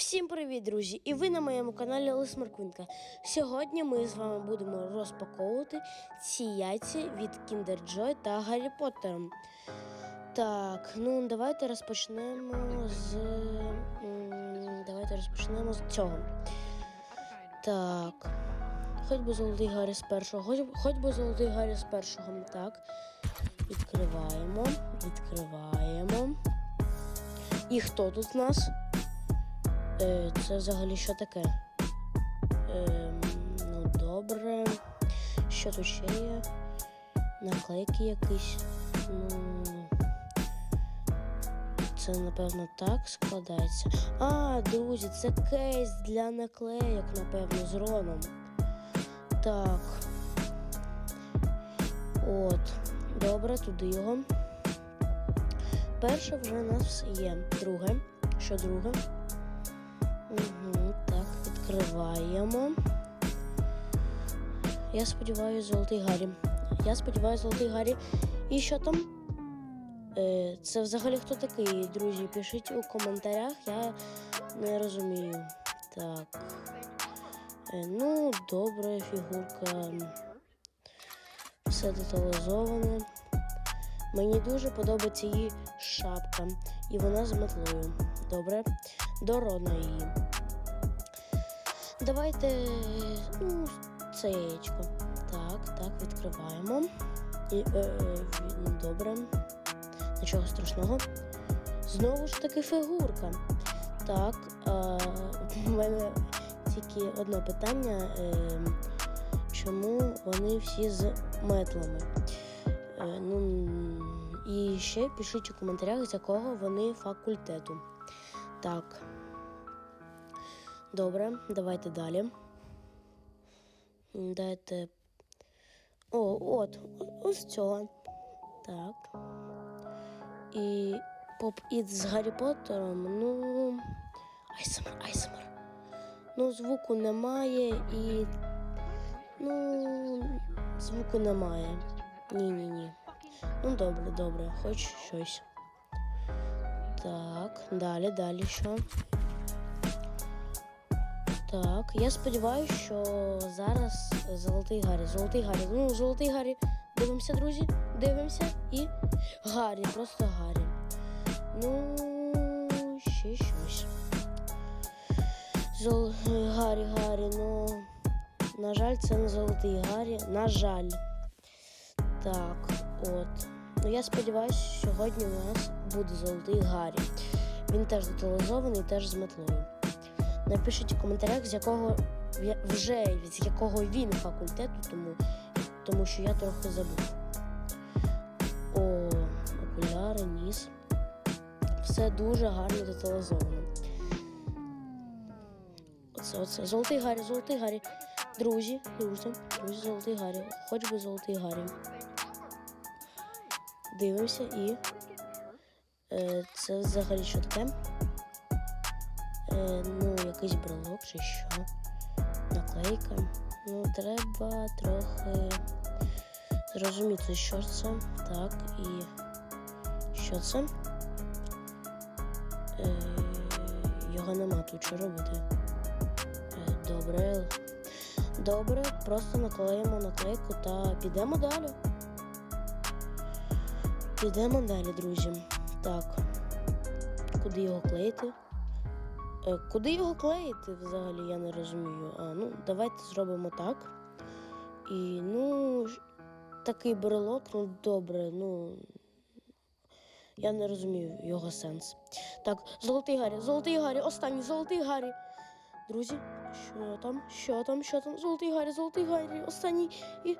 Всім привіт, друзі! І ви на моєму каналі Лис Марквинка. Сьогодні ми з вами будемо розпаковувати ці яйця від Kinder Joy та Гаррі Поттером. Так, ну давайте розпочнемо з. Давайте розпочнемо з цього. Так. Хоч би золотий Гаррі з першого, хоч, хоч би золотий Гаррі з першого. Так. Відкриваємо, відкриваємо. І хто тут у нас? Е, це взагалі що таке? Е, ну, добре. Що тут ще є? Наклейки якісь. Ну. Це, напевно, так складається. А, друзі, це кейс для наклейок, напевно, з Роном. Так. От. Добре, туди його. Перше вже у нас є. Друге. Що друге? Відкриваємо. Я сподіваюся, золотий Гаррі. Я сподіваюся, золотий Гаррі. І що там? Е, це взагалі хто такий, друзі? Пишіть у коментарях, я не розумію. Так. Е, ну, добре, фігурка. Все деталізоване. Мені дуже подобається її шапка, і вона з метлою. Добре, до Рона її. Давайте ну, це яєчко. Так, так, відкриваємо. І, е, е, добре. Нічого страшного. Знову ж таки фігурка. Так, е, у мене тільки одне питання. Е, чому вони всі з метлами? Е, ну, і ще пишіть у коментарях, з якого вони факультету. Так. Добре, давайте далі. Дайте. О, от, ось цього. Так. І поп-іт з Гаррі Поттером, ну. Айсмер, Айсмер. Ну, звуку немає і. Ну, звуку немає. Ні-ні-ні. Ну, добре, добре, хоч щось. Так, далі, далі що? Так, я сподіваюся, що зараз золотий Гаррі. Золотий Гаррі. Ну, золотий Гаррі. Дивимося, друзі. Дивимося і Гаррі, просто Гаррі. Ну, ще щось. Зол... Гаррі, Гаррі, ну. На жаль, це не золотий Гаррі. На жаль. Так, от. Ну я сподіваюся, що сьогодні у нас буде золотий Гаррі. Він теж деталізований, теж з метлою. Напишіть у коментарях, з якого вже з якого він факультету, тому, тому що я трохи забув. О, окуляри, ніс. Все дуже гарно деталізовано. Оце, оце. Золотий Гаррі, золотий Гаррі. Друзі, друзі, друзі, золотий Гаррі. Хоч би золотий Гаррі. Дивимося і. Е, це взагалі що таке? Е, ну, якийсь брелок чи що. Наклейка. Ну, треба трохи зрозуміти, що це. Так, і що це? Е, його нема тут що робити. Е, добре. Добре, просто наклеїмо наклейку та підемо далі. Підемо далі, друзі. Так. Куди його клеїти? Е, куди його клеїти взагалі, я не розумію. А, ну, давайте зробимо так. І, ну, такий брелок, ну добре, ну. Я не розумію його сенс. Так, золотий Гаррі, золотий Гаррі, останній золотий Гаррі. Друзі, що там? Що там? Що там? Золотий Гаррі, золотий Гаррі, останній і.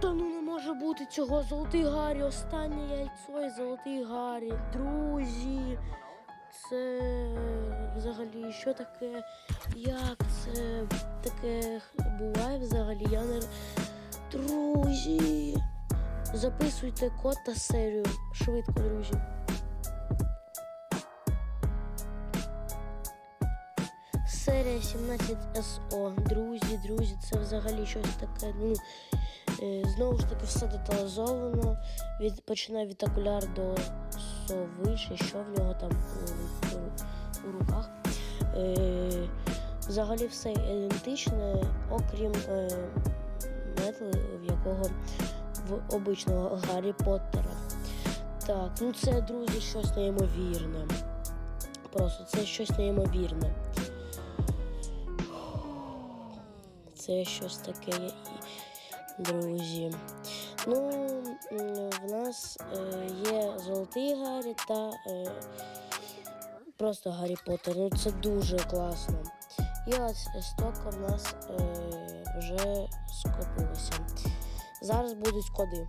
Та ну не може бути цього. Золотий Гаррі, останнє яйцо і золотий Гаррі. Друзі. Це взагалі що таке? Як це таке буває взагалі? Я не. Друзі. Записуйте код та серію. Швидко, друзі. Серія 17 СО. Друзі, друзі, це взагалі щось таке. Ну, е, знову ж таки, все деталізовано. Від, починає від окуляр до з'ясовуєш, що в нього там у, у руках. Е, взагалі все ідентичне, окрім е, метли, в якого в обичного Гаррі Поттера. Так, ну це, друзі, щось неймовірне. Просто це щось неймовірне. Це щось таке, друзі. Ну, в нас е, є золотий Гаррі та е, просто Гаррі Поттер. Ну це дуже класно. І ось стока в нас е, вже скопилося. Зараз будуть коди.